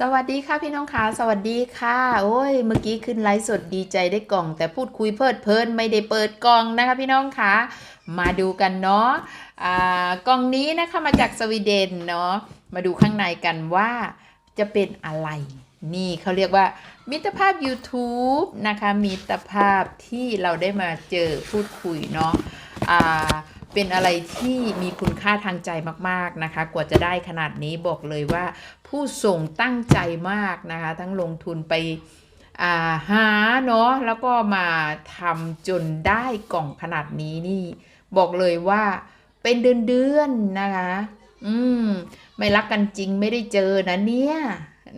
สวัสดีค่ะพี่น้องค่ะสวัสดีค่ะ โอ้ย เมื่อกี้ขึ้นไลฟ์สดดีใจได้กล่อง แต่พูดคุยเพลิดเพลินไม่ได้เปิดกล่องนะคะพี่น้องค่ะมาดูกันเนาะอ่ากล่องนี้นะคะมาจากสวีเดนเนาะมาดูข้างในกันว่าจะเป็นอะไร นี่เขาเรียกว่า มิตรภาพ YouTube นะคะมิตรภาพที่เราได้มาเจอพูดคุยเนาะอ่า เป็นอะไรที่มีคุณค่าทางใจมากๆนะคะ กว่าจะได้ขนาดนี้บอกเลยว่า ผู้ส่งตั้งใจมากนะคะ ทั้งลงทุนไปาหาเนาะแล้วก็มาทำจนได้กล่องขนาดนี้นี่ บอกเลยว่าเป็นเดือนๆนะคะ อืม ไม่รักกันจริงไม่ได้เจอนะเนี่ย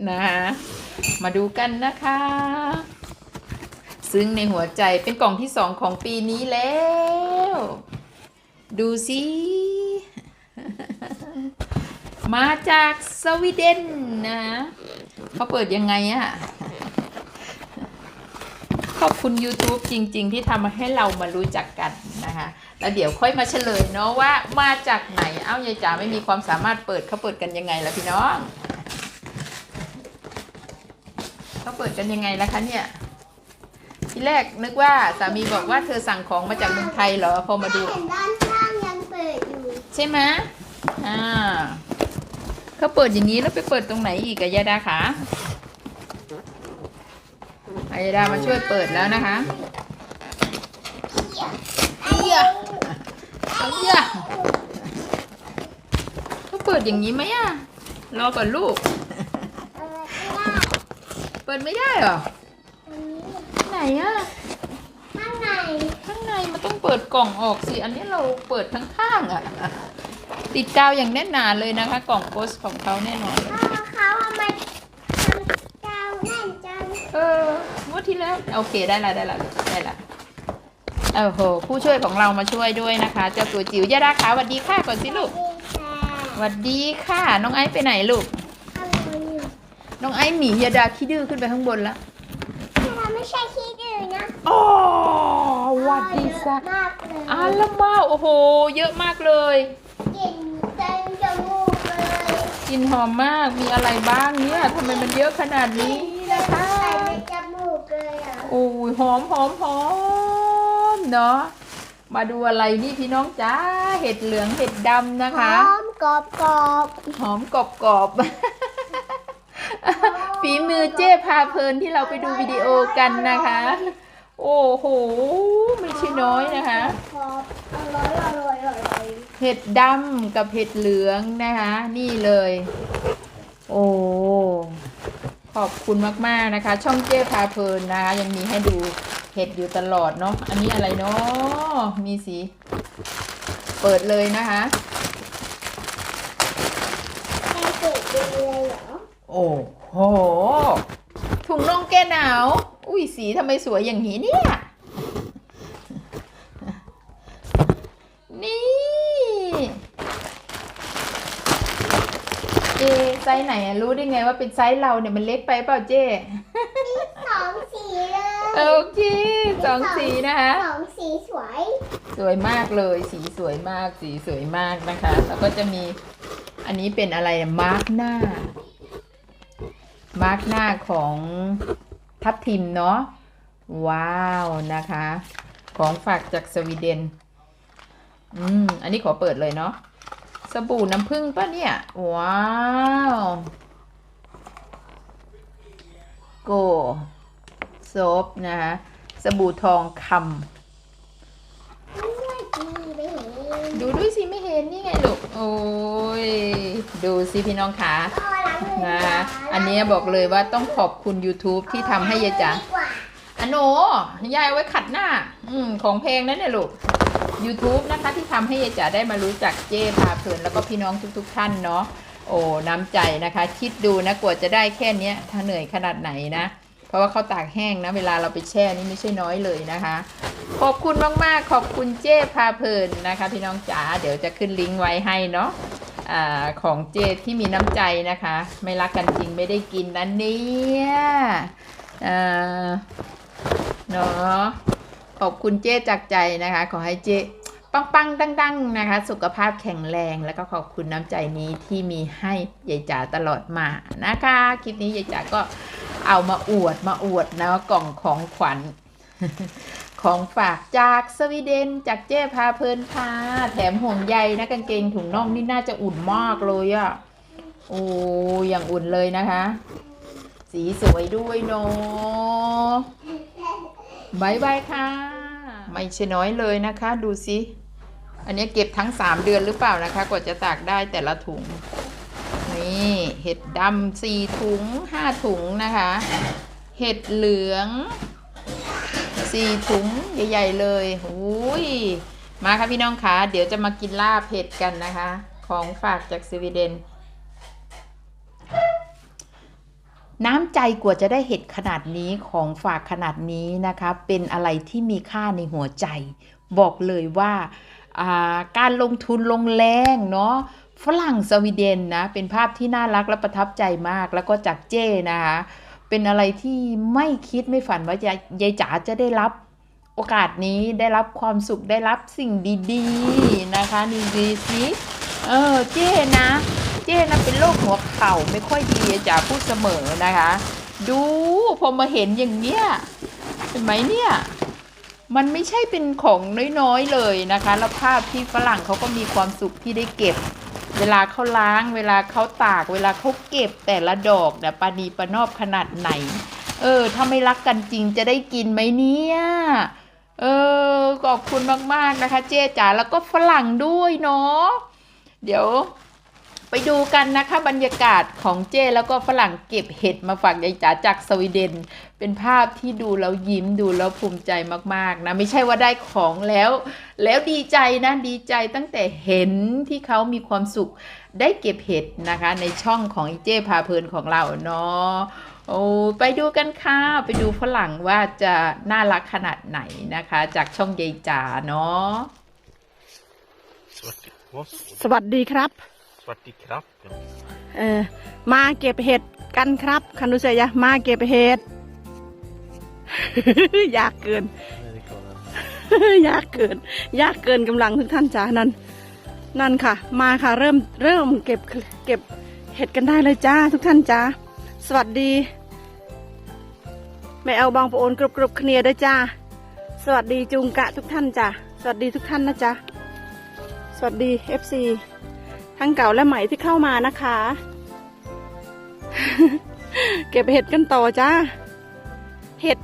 นะคะมาดูกันนะคะ ซึ้งในหัวใจเป็นกล่องที่สองของปีนี้แล้ว ดูสิ มาจากสวีเดนนะเขาเปิดยังไงอะขอบคุณ YouTube จริง ๆ ที่ทำให้เรามารู้จักกันนะคะ แล้วเดี๋ยวค่อยมาเฉลยเนาะว่ามาจากไหน เอ้ายายจ๋าไม่มีความสามารถเปิดเขาเปิดกันยังไงล่ะพี่น้องเขาเปิดกันยังไงล่ะคะเนี่ยทีแรกนึกว่าสามีบอกว่าเธอสั่งของมาจากเมืองไทยเหรอพอมาดู ช่ไหมอ่าเขาเปิดอย่างนี้แล้วไปเปิดตรงไหนอีกอะยาดาคะอายาดามาช่วยเปิดแล้วนะคะเอียเอียเขาเปิดอย่างนี้ไหมอะรอก่อนลูก เปิดไม่ได้เหรอ ไหนอะข้าง ใน ข้างในมันต้องเปิดกล่องออกสิ อันนี้เราเปิดทั้งข้างอะติดกาวอย่างแน่นหนาเลยนะคะ กล่องโพสของเขาแน่นอนเลยพ่อเขาเอามาทำกาวแน่นจังเอองวดที่แล้วโอเคได้ละได้ละได้ละโอ้โหผู้ช่วยของเรามาช่วยด้วยนะคะ เจ้าตัวจิ๋วยาดาขาสวัสดีค่ะก่อนสิลูกดีค่ะสวัสดีค่ะ น้องไอซ์ไปไหนลูกข้างบนอยู่น้องไอซ์หนียาดาขี้ดื้อขึ้นไปข้างบนแล้ว เราไม่ใช่ขี้ดื้อนะ อ๋อห วัดดีเยจ้ะอะมากเลยอาละมาโอ้โห เยอะมากเลย กลิ่นเต็มจมูกเลยกลินหอมมากมีอะไรบ้างเนี่ยทำไมมันเยอะขนาดนี้นะคะ ใส่ในจมูกเลยอะโอ้ยหอมหอมหอมเนาะมาดูอะไรนี่พี่น้องจ้าเห็ดเหลืองเห็ดดำนะหคะอมกรอบกรอบหอมกรอบกรอบๆฝีมือเจ๊พาเพลินที่เราไปดูวิดีโอกันนะคะ โอ้โห ไม่ใช่น้อยนะคะกรอบอร่อยอร่อยอร่อยเห็ดดำกับเห็ดเหลืองนะคะ นี่เลย โอ้ขอบคุณมากๆนะคะ ช่องเจ๊พาเพลินนะคะยังมีให้ดูเห็ดอยู่ตลอดเนาะอันนี้อะไรเนาะมีสี เปิดเลยนะคะแค่เปิดดูเลยเหรอ โอ้โหถุงน่องแก้หนาวอุ้ ยสีทำไมสวยอย่างนี้เนี่ย นี่ เจไซส์ไหนอะรู้ได้ไงว่าเป็นไซส์เราเนี่ยมันเล็กไปเปล่าเจมีสองสีเลยโอเคสองสีนะคะสองสีสวย สวยมากเลยสีสวยมากสีสวยมากนะคะ แล้วก็จะมีอันนี้เป็นอะไรมาร์กหน้ามาร์กหน้าของ ทับทิมเนาะว้าวนะคะ ของฝากจากสวีเดน อืม อันนี้ขอเปิดเลยเนาะสบู่น้ำผึ้งปะเนี่ย ว้าวโกโซฟนะคะสบู่ทองคำดีไม่เห็นดูด้วยสิ ไม่เห็นนี่ไงลูก โอ้ย ดูสิพี่น้องขาพ่อล้างมือ นะ อันนี้บอกเลยว่าต้องขอบคุณ YouTube ที่ทำให้ยายจ๋าอันโนยายเอาไว้ขัดหน้า อืมของเพลงนั่นเนี่ยลูก YouTube นะคะที่ทำให้ยายจ๋าได้มารู้จักเจ้พาเพลินแล้วก็พี่น้องทุก ๆ ท่านเนาะโอ้น้ำใจนะคะ คิดดูนะกว่าจะได้แค่นี้ถ้าเหนื่อยขนาดไหนนะ เพราะว่าเขาตากแห้งนะ เวลาเราไปแช่นี่ไม่ใช่น้อยเลยนะคะ ขอบคุณมากๆ ขอบคุณเจ้พาเพลินนะคะ พี่น้องจ๋าเดี๋ยวจะขึ้นลิงก์ไว้ให้เนาะ อของเจที่มีน้ำใจนะคะ ไม่รักกันจริงไม่ได้กินนะเนี่ยอ่าเนาะขอบคุณเจจากใจนะคะ ขอให้เจปังปังๆดังๆนะคะ สุขภาพแข็งแรงแล้วก็ขอบคุณน้ำใจนี้ที่มีให้ยายจ๋าตลอดมานะคะ คลิปนี้ยายจ๋าก็เอามาอวดมาอวดนะกล่องของขวัญ ของฝากจากสวีเดนจากเจ้พาเพลินพาแถมห่วงใยนะกางเกงถุงน่องนี่น่าจะอุ่นมากเลยอะโอ้ยังอุ่นเลยนะคะ สีสวยด้วยเนาะบายบายค่ะ ไม่ใช่น้อยเลยนะคะ ดูสิ อันนี้เก็บทั้ง 3 เดือนหรือเปล่านะคะ กว่าจะตากได้แต่ละถุง นี่เห็ดดำสี่ถุงห้าถุงนะคะ เห็ดเหลือง สี่ถุงใหญ่ ๆ เลยอุ้ยมาค่ะพี่น้องคะเดี๋ยวจะมากินลาบเห็ดกันนะคะ ของฝากจากสวีเดน น้ำใจกว่าจะได้เห็ดขนาดนี้ของฝากขนาดนี้นะคะ เป็นอะไรที่มีค่าในหัวใจ บอกเลยว่าาการลงทุนลงแรงเนาะฝรั่งสวีเดนนะ เป็นภาพที่น่ารักและประทับใจมากแล้วก็จากเจ้นะคะ เป็นอะไรที่ไม่คิดไม่ฝันว่ายายยายจ๋าจะได้รับโอกาสนี้ได้รับความสุขได้รับสิ่งดีๆนะคะนี่ดีสิเออเจ้นะ เจ้นะเป็นโรคหัวเข่าไม่ค่อยดีจ๋าพูดเสมอนะคะ ดูพอมาเห็นอย่างเนี้ยเห็นไหมเนี่ยมันไม่ใช่เป็นของน้อยๆเลยนะคะ แล้วภาพที่ฝรั่งเขาก็มีความสุขที่ได้เก็บ เวลาเขาล้าง เวลาเขาตาก เวลาเขาเก็บแต่ละดอกเนี่ยปานีประนอบขนาดไหน เออ ถ้าไม่รักกันจริงจะได้กินไหมเนี่ยเออขอบคุณมาก ๆ นะคะ เจ๊จ๋าแล้วก็ฝรั่งด้วยเนาะเดี๋ยว ไปดูกันนะคะบรรยากาศของเจ้แล้วก็ฝรั่งเก็บเห็ดมาฝากยายจ๋าจากสวีเดน เป็นภาพที่ดูแล้วยิ้มดูแล้วภูมิใจมากๆนะไม่ใช่ว่าได้ของแล้ว แล้วดีใจนะดีใจตั้งแต่เห็นที่เขามีความสุขได้เก็บเห็ดนะคะ ในช่องของเจ้พาเพลินของเราเนาะโอ้ไปดูกันค่ะ ไปดูฝรั่งว่าจะน่ารักขนาดไหนนะคะ จากช่องยายจ๋าเนาะสวัสดีครับ วัสดีครับสวัสดีครับเออมาเก็บเห็ดกันครับคันดูเสียยะมาเก็บเห็ด ยากเกิน ยากเกิน ยากเกินกำลังทุกท่านจ้านั่นนั่นค่ะ มาค่ะเริ่มเริ่มเก็บเก็บเห็ดกันได้เลยจ้าทุกท่านจ้าสวัสดีแม่เอาบางปะโอนกรุบกรุบเคลียร์ด้วยจ้าสวัสดีจุงกะทุกท่านจ้าสวัสดีทุกท่านนะจ๊ะสวัสดีเอฟซี ทั้งเก่าและใหม่ที่เข้ามานะคะ เก็บเห็ดกันต่อจ้า เห็ด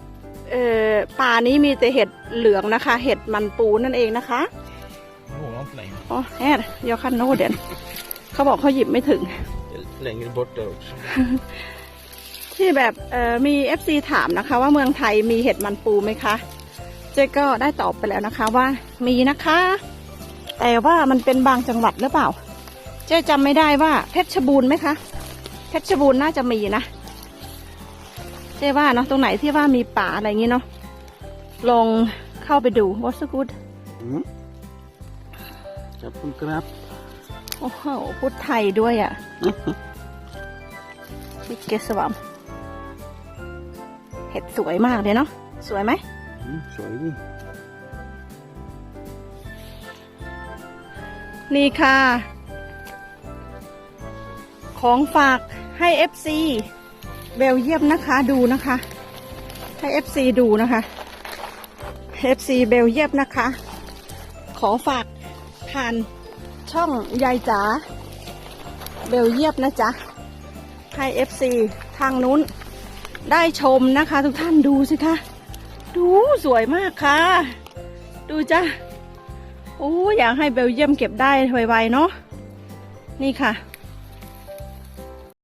เอ่อป่านี้มีแต่เห็ดเหลืองนะคะ เห็ดมันปูนั่นเองนะคะ Någon längre, อ๋อแอดยอคันโนเด่นเขาบอกเขาหยิบไม่ถึง längre bort där också. ที่แบบเอ่อมีเอฟซีถามนะคะ ว่าเมืองไทยมีเห็ดมันปูไหมคะ เจ๊ก็ได้ตอบไปแล้วนะคะว่ามีนะคะ แต่ว่ามันเป็นบางจังหวัดหรือเปล่า เจ๊จำไม่ได้ว่าเพชรบูรณ์ไหมคะ เพชรบูรณ์น่าจะมีนะ เจ๊ว่าเนาะตรงไหนที่ว่ามีป่าอะไรอย่างงี้เนาะ ลองเข้าไปดูวอสกูด Mm. Kappen knap. โอ้โหพูดไทยด้วยอะ่ะพิกเกสวัมเห็ดสวยมากเลยเนาะ สวยไหม Mm, så är det. นี่ค่ะ ของฝากให้ FC เบลเยียมนะคะดูนะคะ ให้ FC ดูนะคะ FC เบลเยียมนะคะ ขอฝากผ่านช่องยายจ๋าเบลเยียบนะจ๊ะให้ FC ทางนู้นได้ชมนะคะ ทุกท่านดูสิคะดูสวยมากค่ะ ดูจ้ะโอ้อยากให้เบลเยียมเก็บได้ไวๆเนาะนี่ค่ะ